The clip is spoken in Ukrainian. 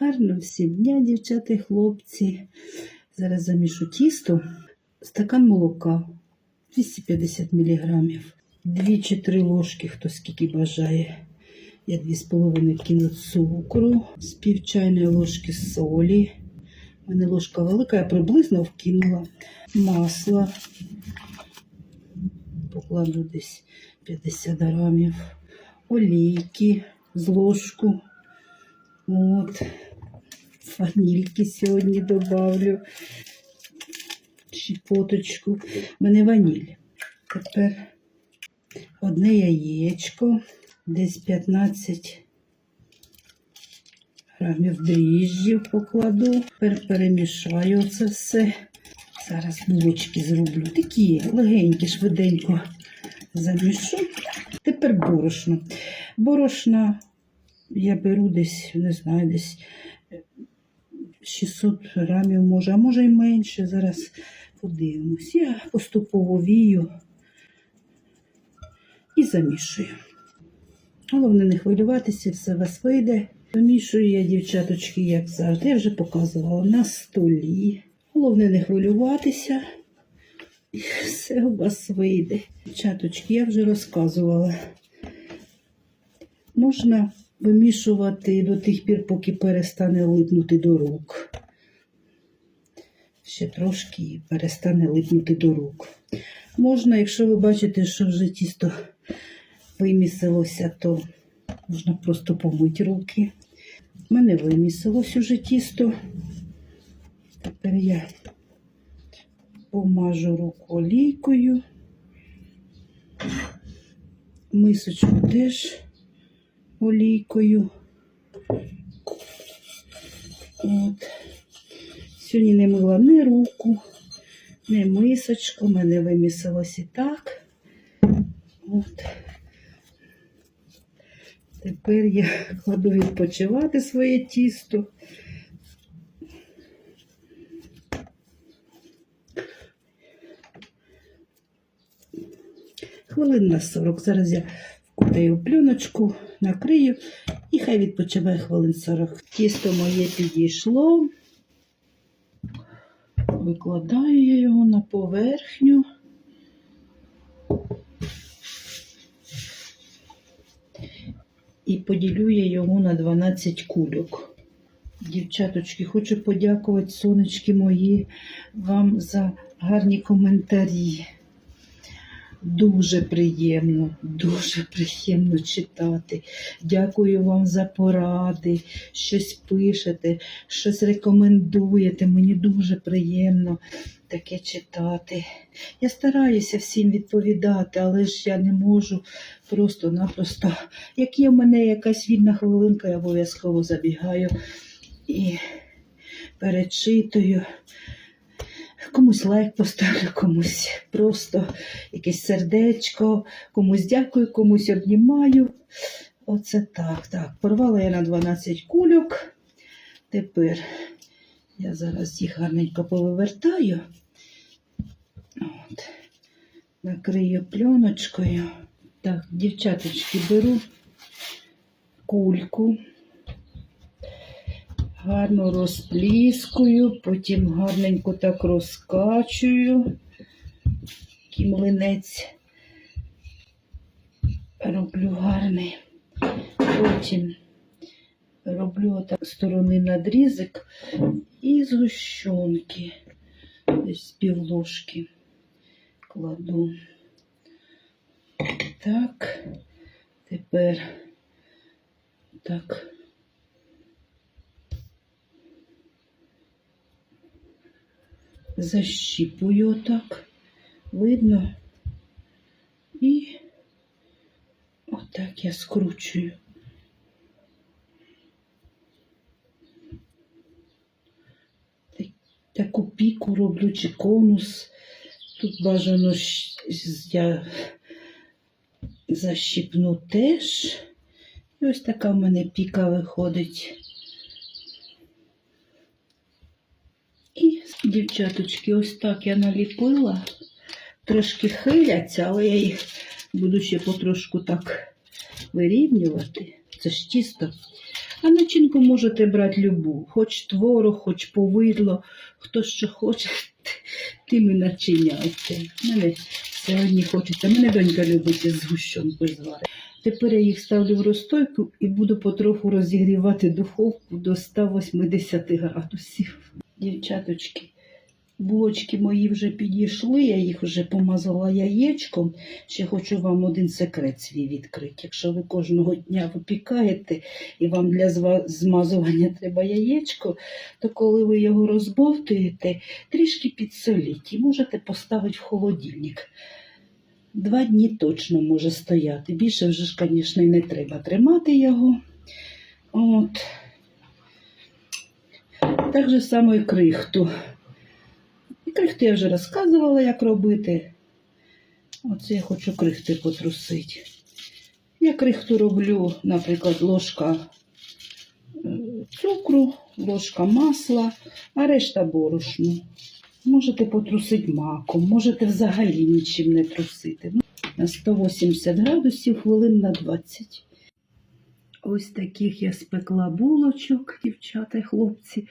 Гарно всім дня, дівчата і хлопці. Зараз замішу тісто. Стакан молока 250 мг. Дві чи три ложки, хто скільки бажає. Я дві з половиною кину цукру, з пів чайної ложки солі. У мене ложка велика, я приблизно вкинула масло. Покладу десь 50 грамів. Олійки з ложку. От. Ванільки сьогодні добавлю. Щепоточку. У мене ваніль. Тепер одне яєчко, десь 15 грамів дріжджів покладу. Тепер перемішаю це все. Зараз булочки зроблю. Такі легенькі, швиденько замішу. Тепер борошно. Борошна я беру десь, не знаю, десь 600 грамів, може, а може і менше. Зараз подивимось. Я поступово вію і замішую. Головне не хвилюватися, все у вас вийде. Замішую я, дівчаточки, як завжди, я вже показувала на столі. Головне не хвилюватися. І все у вас вийде. Дівчаточки, я вже розказувала. Можна вимішувати до тих пір, поки перестане липнути до рук. Ще трошки і перестане липнути до рук. Можна, якщо ви бачите, що вже тісто вимісилося, то можна просто помити руки. У мене вимісилось уже тісто. Тепер я помажу руку олійкою. Мисочку теж олійкою. От. Сьогодні не мила ні руку, ні мисочку. Мене вимісилось і так. От. Тепер я кладу відпочивати своє тісто. Хвилин на 40. Зараз я вкутаю пленочку, накрию і хай відпочиває хвилин 40. Тісто моє підійшло. Викладаю я його на поверхню. І поділю я його на 12 кульок. Дівчаточки, хочу подякувати, сонечки мої, вам за гарні коментарі. Дуже приємно, дуже приємно читати. Дякую вам за поради, щось пишете, щось рекомендуєте. Мені дуже приємно таке читати. Я стараюся всім відповідати, але ж я не можу просто-напросто. Як є в мене якась вільна хвилинка, я обов'язково забігаю і перечитую. Комусь лайк поставлю, комусь просто якесь сердечко, комусь дякую, комусь обнімаю. Оце так. Так, порвала я на 12 кульок. Тепер я зараз їх гарненько повивертаю. От. Накрию пленочкою. Так, дівчаточки, беру кульку гарно розпліскую, потім гарненько так розкачую. Такий млинець роблю гарний. Потім роблю отак сторони надрізик і згущенки. Десь півложки кладу. Так, тепер так. Защіпую отак, видно, і отак я скручую. Таку піку роблю чи конус. Тут бажано я защіпну теж. І ось така в мене піка виходить. І, дівчаточки, ось так я наліпила. Трошки хиляться, але я їх буду ще потрошку так вирівнювати. Це ж тісто. А начинку можете брати любу, хоч творог, хоч повидло, хто що хоче, тим і начиняйте. Мене сьогодні хочеться. Мене донька любить із згущенкою зварити. Тепер я їх ставлю в розстойку і буду потроху розігрівати духовку до 180 градусів. Дівчаточки, булочки мої вже підійшли, я їх вже помазала яєчком. Ще хочу вам один секрет свій відкрити. Якщо ви кожного дня випікаєте і вам для змазування треба яєчко, то коли ви його розбовтуєте, трішки підсоліть і можете поставити в холодильник. Два дні точно може стояти. Більше вже ж, звісно, і не треба тримати його. От. Так же само і крихту. І крихту я вже розказувала, як робити. Оце я хочу крихти потрусити. Я крихту роблю, наприклад, ложка е, цукру, ложка масла, а решта борошну. Можете потрусити маком, можете взагалі нічим не трусити. Ну, На 180 градусів хвилин на 20. Ось таких я спекла булочок, дівчата і хлопці.